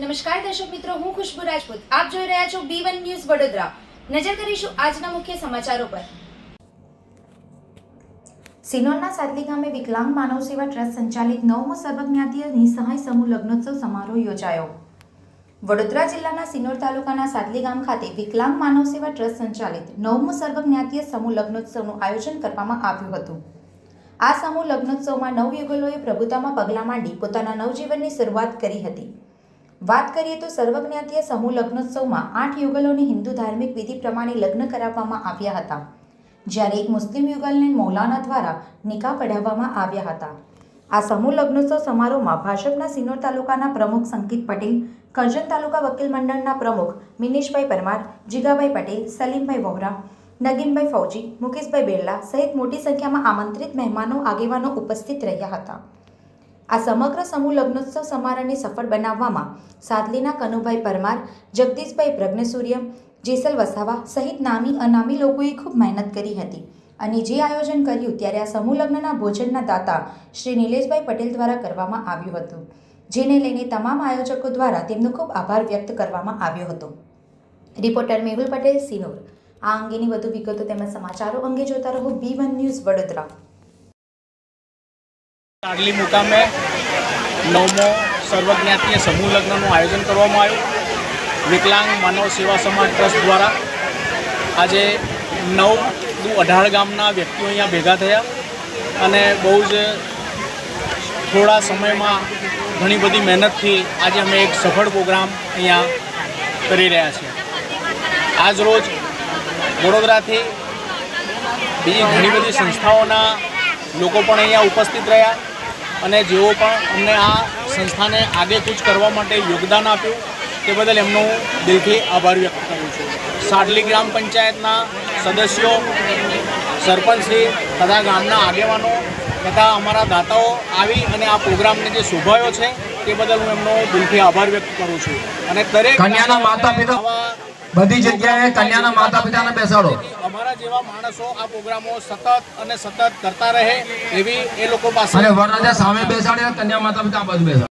નમસ્કાર દર્શક મિત્રો, હું ખુશ્બુ રાજપૂત. આપ જોઈ રહ્યા છો બી વન ન્યૂઝ વડોદરા. નજર કરીશું આજના મુખ્ય સમાચારો પર. સિનોરના સાદલી ગામે વિકલાંગ માનવ સેવા ટ્રસ્ટ સંચાલિત નવમો સર્વજ્ઞાતીય નિસહાય સમૂહ લગ્નોત્સવ સમારોહ યોજાયો. વડોદરા જિલ્લાના સિનોર તાલુકાના સાદલી ગામ ખાતે વિકલાંગ માનવ સેવા ટ્રસ્ટ સંચાલિત નવમો સર્વજ્ઞાતીય સમૂહ લગ્નોત્સવનું આયોજન કરવામાં આવ્યું હતું. આ સમૂહ લગ્નોત્સવમાં નવયુગલોએ પ્રભુતામાં પગલાં માંડી પોતાના નવજીવનની શરૂઆત કરી હતી. વાત કરીએ તો સર્વજ્ઞાતીય સમૂહ લગ્નોત્સવમાં આઠ યુગલોને હિન્દુ ધાર્મિક વિધિ પ્રમાણે લગ્ન કરાવવામાં આવ્યા હતા. જ્યારે એક મુસ્લિમ યુગલને મૌલાના દ્વારા નિકાહ પઢાવવામાં આવ્યા હતા. આ સમૂહ લગ્નોત્સવ સમારોહમાં ભાજપના સિનોર તાલુકાના પ્રમુખ સંકિત પટેલ, કરજણ તાલુકા વકીલ મંડળના પ્રમુખ મિનેશભાઈ પરમાર, જીગાભાઈ પટેલ, સલીમભાઈ વોહરા, નગીનભાઈ ફૌજી, મુકેશભાઈ બિરલા સહિત મોટી સંખ્યામાં આમંત્રિત મહેમાનો આગેવાનો ઉપસ્થિત રહ્યા હતા. આ સમગ્ર સમૂહ લગ્નોત્સવ સમારોહને સફળ બનાવવામાં સાદલીના કનુભાઈ પરમાર, જગદીશભાઈ પ્રજ્ઞસૂર્ય, જેસલ વસાવા સહિત નામી અનામી લોકોએ ખૂબ મહેનત કરી હતી અને જે આયોજન કર્યું ત્યારે આ સમૂહ લગ્નના ભોજનના દાતા શ્રી નિલેશભાઈ પટેલ દ્વારા કરવામાં આવ્યું હતું, જેને લઈને તમામ આયોજકો દ્વારા તેમનો ખૂબ આભાર વ્યક્ત કરવામાં આવ્યો હતો. રિપોર્ટર મેહુલ પટેલ, સિનોર. આ અંગેની વધુ વિગતો તેમજ સમાચારો અંગે જોતા રહો બી વન ન્યૂઝ વડોદરા. આગલી મુકામે નવમો સર્વજ્ઞાતીય સમૂહ લગ્નનું આયોજન કરવામાં આવ્યું. વિકલાંગ માનવ સેવા સમાજ ટ્રસ્ટ દ્વારા આજે નવ અઢાર ગામના વ્યક્તિઓ અહીંયા ભેગા થયા અને બહુ જ થોડા સમયમાં ઘણી બધી મહેનતથી આજે અમે એક સફળ પ્રોગ્રામ અહીંયા કરી રહ્યા છીએ. આજ રોજ વડોદરાથી બીજી ઘણી બધી સંસ્થાઓના લોકો પણ અહીંયા ઉપસ્થિત રહ્યા. અને જેઓ પણ અમને આ સંસ્થાને આગે કૂચ કરવા માટે યોગદાન આપ્યું તે બદલ એમનો દિલથી આભાર વ્યક્ત કરું છું. સાડલી ગ્રામ પંચાયતના સદસ્યો સરપંચશ્રી તથા ગામના આગેવાનો તથા અમારા દાતાઓ આવી અને આ પ્રોગ્રામને જે શોભાયો છે તે બદલ હું એમનો દિલથી આભાર વ્યક્ત કરું છું. અને દરેક કન્યાના માતા પિતા બધી જગ્યાએ કન્યાના માતા પિતાને બેસાડો. અમારા જેવા માણસો આ પ્રોગ્રામો સતત અને સતત કરતા રહે એવી એ લોકો પાસે વરરાજા સામે બેસાડે કન્યા માતા પિતા બાજુ બેસાડો.